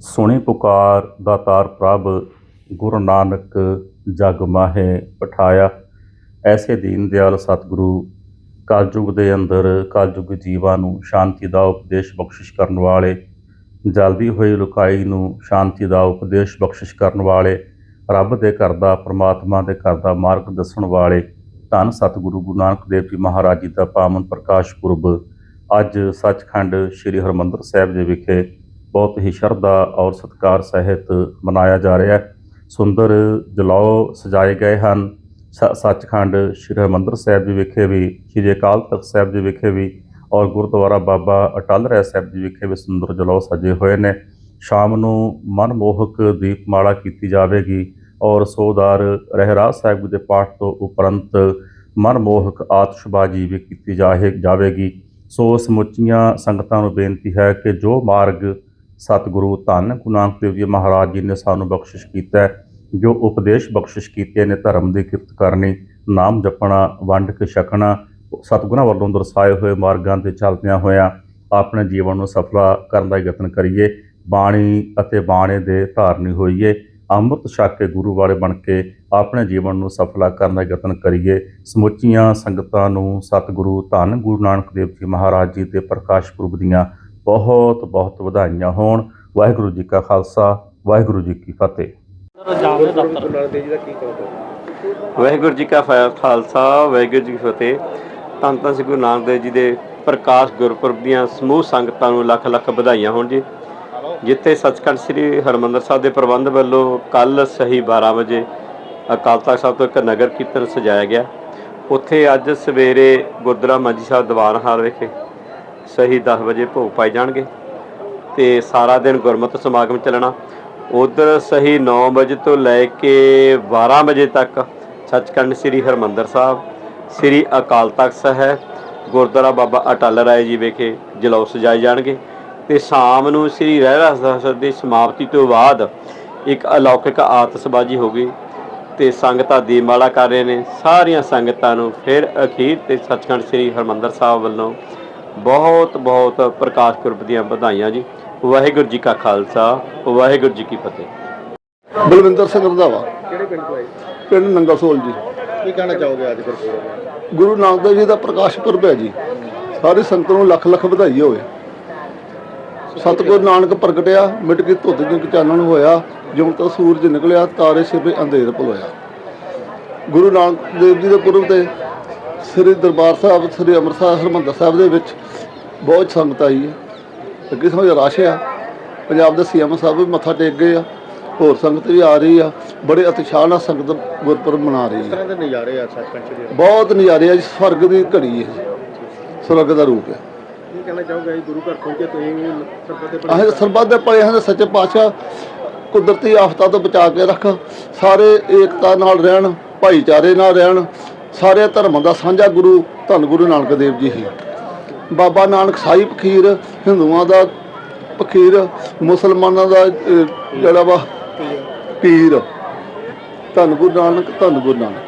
ਸੁਣੀ ਪੁਕਾਰ ਦਾਤਾਰ ਪ੍ਰਭ, ਗੁਰੂ ਨਾਨਕ ਜਗ ਮਾਹੇ ਪਠਾਇਆ ਐਸੇ ਦੀਨ ਦਿਆਲ ਸਤਿਗੁਰੂ ਕਲਯੁਗ ਦੇ ਅੰਦਰ ਕਲਯੁਗ ਜੀਵਾਂ ਨੂੰ ਸ਼ਾਂਤੀ ਦਾ ਉਪਦੇਸ਼ ਬਖਸ਼ਿਸ਼ ਕਰਨ ਵਾਲੇ, ਜਲਦੀ ਹੋਈ ਲੁਕਾਈ ਨੂੰ ਸ਼ਾਂਤੀ ਦਾ ਉਪਦੇਸ਼ ਬਖਸ਼ਿਸ਼ ਕਰਨ ਵਾਲੇ, ਰੱਬ ਦੇ ਘਰ ਦਾ, ਪ੍ਰਮਾਤਮਾ ਦੇ ਘਰ ਦਾ ਮਾਰਗ ਦੱਸਣ ਵਾਲੇ, ਧੰਨ ਸਤਿਗੁਰੂ ਗੁਰੂ ਨਾਨਕ ਦੇਵ ਜੀ ਮਹਾਰਾਜ ਜੀ ਦਾ ਪਾਵਨ ਪ੍ਰਕਾਸ਼ ਪੁਰਬ ਅੱਜ ਸੱਚਖੰਡ ਸ੍ਰੀ ਹਰਮੰਦਰ ਸਾਹਿਬ ਜੀ ਵਿਖੇ ਬਹੁਤ ਹੀ ਸ਼ਰਧਾ ਔਰ ਸਤਿਕਾਰ ਸਹਿਤ ਮਨਾਇਆ ਜਾ ਰਿਹਾ ਹੈ। ਸੁੰਦਰ ਜਲਾਓ ਸਜਾਏ ਗਏ ਹਨ। ਸੱਚਖੰਡ ਸ੍ਰੀ ਹਰਿਮੰਦਰ ਸਾਹਿਬ ਜੀ ਵਿਖੇ ਵੀ, ਸ੍ਰੀ ਅਕਾਲ ਤਖਤ ਸਾਹਿਬ ਜੀ ਵਿਖੇ ਵੀ ਔਰ ਗੁਰਦੁਆਰਾ ਬਾਬਾ ਅਟਲ ਰਾਏ ਸਾਹਿਬ ਜੀ ਵਿਖੇ ਵੀ ਸੁੰਦਰ ਜਲਾਓ ਸਜੇ ਹੋਏ ਨੇ। ਸ਼ਾਮ ਨੂੰ ਮਨਮੋਹਕ ਦੀਪਮਾਲਾ ਕੀਤੀ ਜਾਵੇਗੀ ਔਰ ਸੋਦਾਰ ਰਹਿਰਾਜ ਸਾਹਿਬ ਜੀ ਦੇ ਪਾਠ ਤੋਂ ਉਪਰੰਤ ਮਨਮੋਹਕ ਆਤਿਸ਼ਬਾਜ਼ੀ ਵੀ ਕੀਤੀ ਜਾਹੇ, ਜਾਵੇਗੀ। ਸੋ ਸਮੁੱਚੀਆਂ ਸੰਗਤਾਂ ਨੂੰ ਬੇਨਤੀ ਹੈ ਕਿ ਜੋ ਮਾਰਗ ਸਤਿਗੁਰੂ, ਧੰਨ ਗੁਰੂ ਨਾਨਕ ਦੇਵ ਜੀ ਮਹਾਰਾਜ ਜੀ ਨੇ ਸਾਨੂੰ ਬਖਸ਼ਿਸ਼ ਕੀਤਾ ਹੈ, ਜੋ ਉਪਦੇਸ਼ ਬਖਸ਼ਿਸ਼ ਕੀਤੇ ਨੇ ਧਰਮ ਦੀ ਕਿਰਤ ਕਰਨੀ, ਨਾਮ ਜਪਣਾ, ਵੰਡ ਕੇ ਛਕਣਾ, ਸਤਿਗੁਰਾਂ ਵੱਲੋਂ ਦਰਸਾਏ ਹੋਏ ਮਾਰਗਾਂ ਤੇ ਚੱਲਦਿਆਂ ਹੋਇਆਂ ਆਪਣੇ ਜੀਵਨ ਨੂੰ ਸਫਲਾ ਕਰਨ ਦਾ ਯਤਨ ਕਰੀਏ। ਬਾਣੀ ਅਤੇ ਬਾਣੇ ਦੇ ਧਾਰਨੀ ਹੋਈਏ। ਅੰਮ੍ਰਿਤ ਛਕ ਕੇ ਗੁਰੂ ਵਾਲੇ ਬਣ ਕੇ ਆਪਣੇ ਜੀਵਨ ਨੂੰ ਸਫਲਾ ਕਰਨ ਦਾ ਯਤਨ ਕਰੀਏ। ਸਮੁੱਚੀਆਂ ਸੰਗਤਾਂ ਨੂੰ ਸਤਿਗੁਰੂ, ਧੰਨ ਗੁਰੂ ਨਾਨਕ ਦੇਵ ਜੀ ਮਹਾਰਾਜ ਜੀ ਦੇ ਪ੍ਰਕਾਸ਼ ਪੁਰਬ ਦੀਆਂ ਬਹੁਤ ਬਹੁਤ ਵਧਾਈਆਂ ਹੋਣ। ਵਾਹਿਗੁਰੂ ਜੀ ਕਾ ਖਾਲਸਾ ਵਾਹਿਗੁਰੂ ਜੀ ਕੀ ਫਤਿਹ। ਵਾਹਿਗੁਰੂ ਜੀ ਕਾ ਖਾਲਸਾ ਵਾਹਿਗੁਰੂ ਜੀ ਕੀ ਫਤਿਹ। ਧੰਨ ਧੰਨ ਸ੍ਰੀ ਗੁਰੂ ਨਾਨਕ ਦੇਵ ਜੀ ਦੇ ਪ੍ਰਕਾਸ਼ ਗੁਰਪੁਰਬ ਦੀਆਂ ਸਮੂਹ ਸੰਗਤਾਂ ਨੂੰ ਲੱਖ ਲੱਖ ਵਧਾਈਆਂ ਹੋਣ ਜੀ। ਜਿੱਥੇ ਸੱਚਖੰਡ ਸ੍ਰੀ ਹਰਮੰਦਰ ਸਾਹਿਬ ਦੇ ਪ੍ਰਬੰਧ ਵੱਲੋਂ ਕੱਲ ਸਹੀ 12 ਵਜੇ ਅਕਾਲ ਤਖਤ ਸਾਹਿਬ ਤੋਂ ਇੱਕ ਨਗਰ ਕੀਰਤਨ ਸਜਾਇਆ ਗਿਆ। ਉੱਥੇ ਅੱਜ ਸਵੇਰੇ ਗੁਰਦੁਆਰਾ ਮੰਜੀ ਸਾਹਿਬ ਦੀਵਾਨ ਹਾਲ ਵਿਖੇ ਸਹੀ 10 ਵਜੇ ਭੋਗ ਪਾਏ ਜਾਣਗੇ ਤੇ ਸਾਰਾ ਦਿਨ ਗੁਰਮਤਿ ਸਮਾਗਮ ਚੱਲਣਾ। ਉਧਰ ਸਹੀ 9 ਵਜੇ ਤੋਂ ਲੈ ਕੇ 12 ਵਜੇ ਤੱਕ ਸੱਚਖੰਡ ਸ੍ਰੀ ਹਰਮੰਦਰ ਸਾਹਿਬ, ਸ੍ਰੀ ਅਕਾਲ ਤਖਤ ਸਾਹਿਬ, ਗੁਰਦੁਆਰਾ ਬਾਬਾ ਅਟਲ ਰਾਏ ਜੀ ਵਿਖੇ ਜਲੌ ਸਜਾਏ ਜਾਣਗੇ ਤੇ ਸ਼ਾਮ ਨੂੰ ਸ੍ਰੀ ਰਹਿਰਾਸ ਸਾਹਿਬ ਦੀ ਸਮਾਪਤੀ ਤੋਂ ਬਾਅਦ ਇੱਕ ਅਲੌਕਿਕ ਆਤਸ਼ਬਾਜ਼ੀ ਹੋ ਗਈ ਤੇ ਸੰਗਤਾਂ ਦੀਪਮਾਲਾ ਕਰ ਰਹੇ ਨੇ। ਸਾਰੀਆਂ ਸੰਗਤਾਂ ਨੂੰ ਫਿਰ ਅਖੀਰ ਤੇ ਸੱਚਖੰਡ ਸ੍ਰੀ ਹਰਮੰਦਰ ਸਾਹਿਬ ਵੱਲੋਂ ਬਹੁਤ ਬਹੁਤ ਪ੍ਰਕਾਸ਼ ਪੁਰਬ ਦੀਆਂ ਵਧਾਈਆਂ ਜੀ। ਵਾਹਿਗੁਰੂ ਜੀ ਕਾ ਖਾਲਸਾ ਵਾਹਿਗੁਰੂ ਜੀ ਕੀ ਫਤਿਹ। ਬਲਵਿੰਦਰ ਸਿੰਘ ਰੰਧਾਵਾ। ਕਿਹੜੇ ਪਿੰਡ ਤੋਂ ਆਏ ਪਿੰਡ ਨੰਗਾ ਸੋਲ ਜੀ। ਕੀ ਕਹਿਣਾ ਚਾਹੋਗੇ ਅੱਜ ਗੁਰਪੁਰਬ ਗੁਰੂ ਨਾਨਕ ਦੇਵ ਜੀ ਦਾ ਪ੍ਰਕਾਸ਼ ਪੁਰਬ ਹੈ ਜੀ। ਸਾਰੀ ਸੰਗਤ ਨੂੰ ਲੱਖ ਲੱਖ ਵਧਾਈ ਹੋਵੇ। ਸਤਿਗੁਰੂ ਨਾਨਕ ਪ੍ਰਗਟਿਆ ਮਿਟ ਕੇ ਧੁੱਤ ਜਿੰਕ ਚਾਨਣ ਹੋਇਆ ਜਿਉਂ ਤਾਂ ਸੂਰਜ ਨਿਕਲਿਆ ਤਾਰੇ ਛਿਪੇ ਅੰਧੇਰ ਭਲੋਇਆ ਗੁਰੂ ਨਾਨਕ ਦੇਵ ਜੀ ਦੇ ਪੁਰਬ ਤੇ ਸ੍ਰੀ ਦਰਬਾਰ ਸਾਹਿਬ ਸ੍ਰੀ ਅੰਮ੍ਰਿਤਸਰ ਹਰਿਮੰਦਰ ਸਾਹਿਬ ਦੇ ਵਿੱਚ ਬਹੁਤ ਸੰਗਤ ਆਈ ਹੈ। ਅੱਗੇ ਸਮਝ ਰਸ਼ ਆ। ਪੰਜਾਬ ਦੇ ਸੀਐਮ ਸਾਹਿਬ ਵੀ ਮੱਥਾ ਟੇਕ ਗਏ ਆ। ਹੋਰ ਸੰਗਤ ਵੀ ਆ ਰਹੀ ਆ। ਬੜੇ ਉਤਸ਼ਾਹ ਨਾਲ ਸੰਗਤ ਗੁਰਪੁਰਬ ਮਨਾ ਰਹੀ ਇਸ ਹੈ ਤਰ੍ਹਾਂ ਦੇ ਨਜ਼ਾਰੇ ਆ ਬਹੁਤ ਨਜ਼ਾਰੇ ਆ ਜੀ। ਸਵਰਗ ਦੀ ਘੜੀ ਹੈ। ਸਵਰਗ ਦਾ ਰੂਪ ਹੈ ਕੀ ਕਹਿਣਾ ਚਾਹੋਗੇ ਜੀ? ਗੁਰੂ ਘਰ ਪਹੁੰਚੇ ਤੁਸੀਂ ਵੀ ਦੇ ਆਹ ਸਰਬੱਤ ਦੇ ਹਨ ਸੱਚੇ ਪਾਤਸ਼ਾਹ ਕੁਦਰਤੀ ਆਫਤਾਂ ਤੋਂ ਬਚਾ ਕੇ ਰੱਖ। ਸਾਰੇ ਏਕਤਾ ਨਾਲ ਰਹਿਣ ਭਾਈਚਾਰੇ ਨਾਲ ਰਹਿਣ। ਸਾਰੇ ਧਰਮਾਂ ਦਾ ਸਾਂਝਾ ਗੁਰੂ ਧੰਨ ਗੁਰੂ ਨਾਨਕ ਦੇਵ ਜੀ ਹੀ। ਬਾਬਾ ਨਾਨਕ ਸਾਈ ਫਕੀਰ ਹਿੰਦੂਆਂ ਦਾ ਫਕੀਰ ਮੁਸਲਮਾਨਾਂ ਦਾ ਜਿਹੜਾ ਵਾ ਪੀਰ। ਧੰਨ ਗੁਰੂ ਨਾਨਕ ਧੰਨ ਗੁਰੂ ਨਾਨਕ।